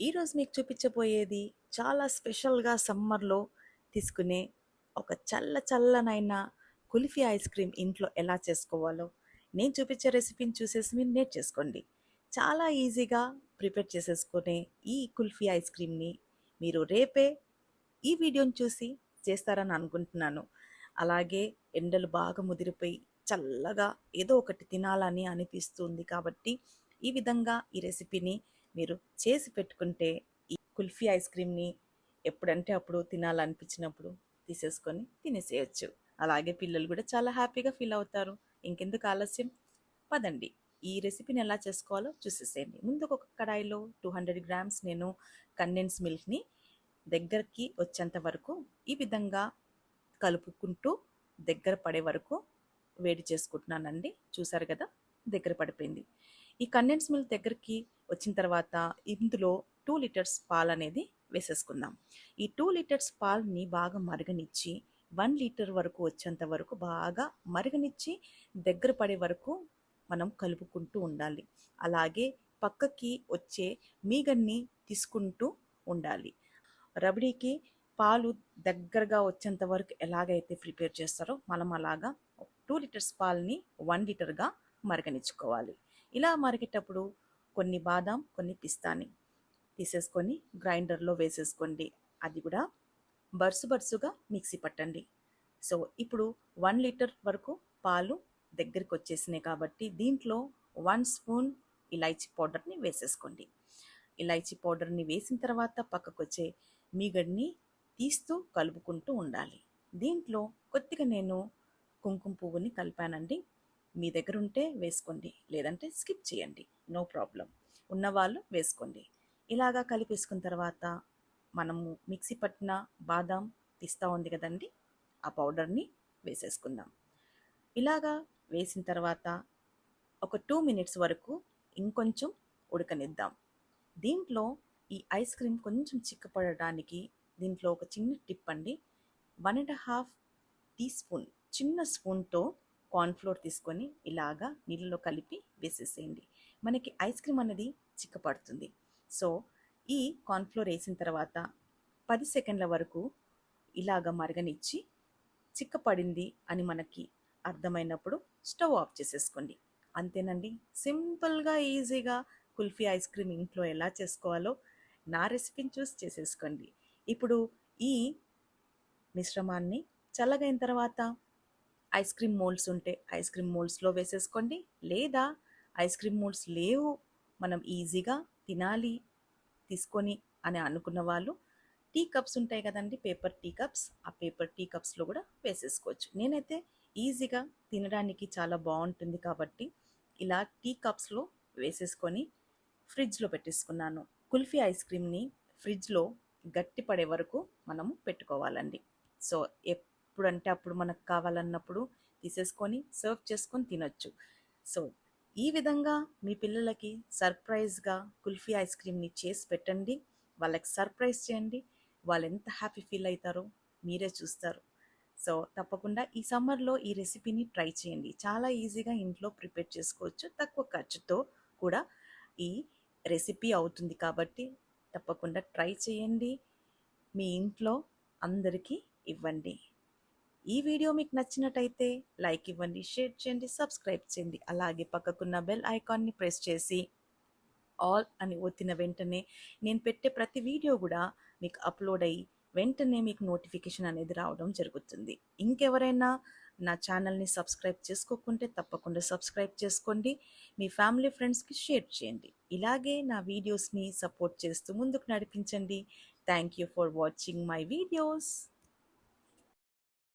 ఈరోజు మీకు చూపించబోయేది చాలా స్పెషల్గా సమ్మర్లో తీసుకునే ఒక చల్ల చల్లనైన కుల్ఫీ ఐస్ క్రీమ్ ఇంట్లో ఎలా చేసుకోవాలో నేను చూపించే రెసిపీని చూసేసి మీరు నేర్చేసుకోండి చాలా ఈజీగా ప్రిపేర్ చేసేసుకునే ఈ కుల్ఫీ ఐస్ క్రీమ్ని మీరు రేపే ఈ వీడియోని చూసి చేస్తారని అనుకుంటున్నాను. అలాగే ఎండలు బాగా ముదిరిపోయి చల్లగా ఏదో ఒకటి తినాలని అనిపిస్తుంది కాబట్టి ఈ విధంగా ఈ రెసిపీని మీరు చేసి పెట్టుకుంటే ఈ కుల్ఫీ ఐస్ క్రీమ్ని ఎప్పుడంటే అప్పుడు తినాలనిపించినప్పుడు తీసేసుకొని తినేసేయచ్చు. అలాగే పిల్లలు కూడా చాలా హ్యాపీగా ఫీల్ అవుతారు. ఇంకెందుకు ఆలస్యం? పదండి. ఈ రెసిపీని ఎలా చేసుకోవాలో చూసేసేయండి. ముందు ఒక కడాయిలో టూ హండ్రెడ్ గ్రామ్స్ నేను కండెన్స్ మిల్క్ని దగ్గరికి వచ్చేంత వరకు ఈ విధంగా కలుపుకుంటూ దగ్గర పడే వరకు వేడి చేసుకుంటున్నానండి. చూసారు కదా? దగ్గర పడిపోయింది. ఈ కండెన్స్ మిల్క్ దగ్గరికి వచ్చిన తర్వాత ఇందులో టూ లీటర్స్ పాలు అనేది వేసేసుకుందాం. ఈ టూ లీటర్స్ పాల్ని బాగా మరగనిచ్చి వన్ లీటర్ వరకు వచ్చేంత వరకు బాగా మరగనిచ్చి దగ్గర పడే వరకు మనం కలుపుకుంటూ ఉండాలి. అలాగే పక్కకి వచ్చే మీగన్ని తీసుకుంటూ ఉండాలి. రబడీకి పాలు దగ్గరగా వచ్చేంత వరకు ఎలాగైతే ప్రిపేర్ చేస్తారో మనం అలాగా టూ లీటర్స్ పాలని వన్ లీటర్గా మరగనిచ్చుకోవాలి. ఇలా మరిగేటప్పుడు కొన్ని బాదాం కొన్ని పిస్తాని తీసేసుకొని గ్రైండర్లో వేసేసుకోండి. అది కూడా బరుసు బరుసుగా మిక్సీ పట్టండి. సో ఇప్పుడు వన్ లీటర్ వరకు పాలు దగ్గరికి వచ్చేసినాయి కాబట్టి దీంట్లో వన్ స్పూన్ ఇలాచీ పౌడర్ని వేసేసుకోండి. ఇలాచీ పౌడర్ని వేసిన తర్వాత పక్కకు వచ్చే మీగడ్ని తీస్తూ కలుపుకుంటూ ఉండాలి. దీంట్లో కొద్దిగా నేను కుంకుమ పువ్వుని కలిపానండి. మీ దగ్గర ఉంటే వేసుకోండి లేదంటే స్కిప్ చేయండి. No problem. ఉన్నవాళ్ళు వేసుకోండి. ఇలాగా కలిపేసుకున్న తర్వాత మనము మిక్సీ పట్టిన బాదాం పిస్తా ఉంది కదండి ఆ పౌడర్ని వేసేసుకుందాం. ఇలాగా వేసిన తర్వాత ఒక టూ మినిట్స్ వరకు ఇంకొంచెం ఉడకనిద్దాం. దీంట్లో ఈ ఐస్ క్రీమ్ కొంచెం చిక్కపడడానికి దీంట్లో ఒక చిన్న టిప్ అండి one and half teaspoon చిన్న స్పూన్తో కార్న్ఫ్లోర్ తీసుకొని ఇలాగా నీళ్ళలో కలిపి వేసేసేయండి. మనకి ఐస్ క్రీమ్ అనేది చిక్కపడుతుంది. సో ఈ కార్న్ఫ్లోర్ వేసిన తర్వాత పది సెకండ్ల వరకు ఇలాగ మరగనిచ్చి చిక్కపడింది అని మనకి అర్థమైనప్పుడు స్టవ్ ఆఫ్ చేసేసుకోండి. అంతేనండి. సింపుల్గా ఈజీగా కుల్ఫీ ఐస్ క్రీమ్ ఇంట్లో ఎలా చేసుకోవాలో నా రెసిపీని చూసి చేసేసుకోండి. ఇప్పుడు ఈ మిశ్రమాన్ని చల్లగైన తర్వాత ఐస్ క్రీమ్ మోల్డ్స్ ఉంటే ఐస్ క్రీమ్ మోల్డ్స్లో వేసేసుకోండి. లేదా ఐస్ క్రీమ్ మోల్డ్స్ లేవు మనం ఈజీగా తినాలి తీసుకొని అని అనుకున్న వాళ్ళు టీ కప్స్ ఉంటాయి కదండి పేపర్ టీ కప్స్. ఆ పేపర్ టీ కప్స్లో కూడా వేసేసుకోవచ్చు. నేనైతే ఈజీగా తినడానికి చాలా బాగుంటుంది కాబట్టి ఇలా టీ కప్స్లో వేసేసుకొని ఫ్రిడ్జ్లో పెట్టేసుకున్నాను. కుల్ఫీ ఐస్ క్రీమ్ని ఫ్రిడ్జ్లో గట్టి పడే వరకు మనము పెట్టుకోవాలండి. సో ఎప్పుడంటే అప్పుడు మనకు కావాలన్నప్పుడు తీసేసుకొని సర్వ్ చేసుకొని తినొచ్చు. సో ఈ విధంగా మీ పిల్లలకి సర్ప్రైజ్గా కుల్ఫీ ఐస్ క్రీమ్ని చేసి పెట్టండి. వాళ్ళకి సర్ప్రైజ్ చేయండి. వాళ్ళు ఎంత హ్యాపీ ఫీల్ అవుతారో మీరే చూస్తారు. సో తప్పకుండా ఈ సమ్మర్లో ఈ రెసిపీని ట్రై చేయండి. చాలా ఈజీగా ఇంట్లో ప్రిపేర్ చేసుకోవచ్చు. తక్కువ ఖర్చుతో కూడా ఈ రెసిపీ అవుతుంది కాబట్టి తప్పకుండా ట్రై చేయండి. మీ ఇంట్లో అందరికీ ఇవ్వండి. ఈ వీడియో మీకు నచ్చినట్టయితే లైక్ ఇవ్వండి షేర్ చేయండి సబ్స్క్రైబ్ చేయండి. అలాగే పక్కకున్న బెల్ ఐకాన్ని ప్రెస్ చేసి ఆల్ అని ఒత్తిన వెంటనే నేను పెట్టే ప్రతి వీడియో కూడా మీకు అప్లోడ్ అయ్యి వెంటనే మీకు నోటిఫికేషన్ అనేది రావడం జరుగుతుంది. ఇంకెవరైనా నా ఛానల్ని సబ్స్క్రైబ్ చేసుకోకుంటే తప్పకుండా సబ్స్క్రైబ్ చేసుకోండి. మీ ఫ్యామిలీ ఫ్రెండ్స్కి షేర్ చేయండి. ఇలాగే నా వీడియోస్ని సపోర్ట్ చేస్తూ ముందుకు నడిపించండి. Thank you for watching my videos.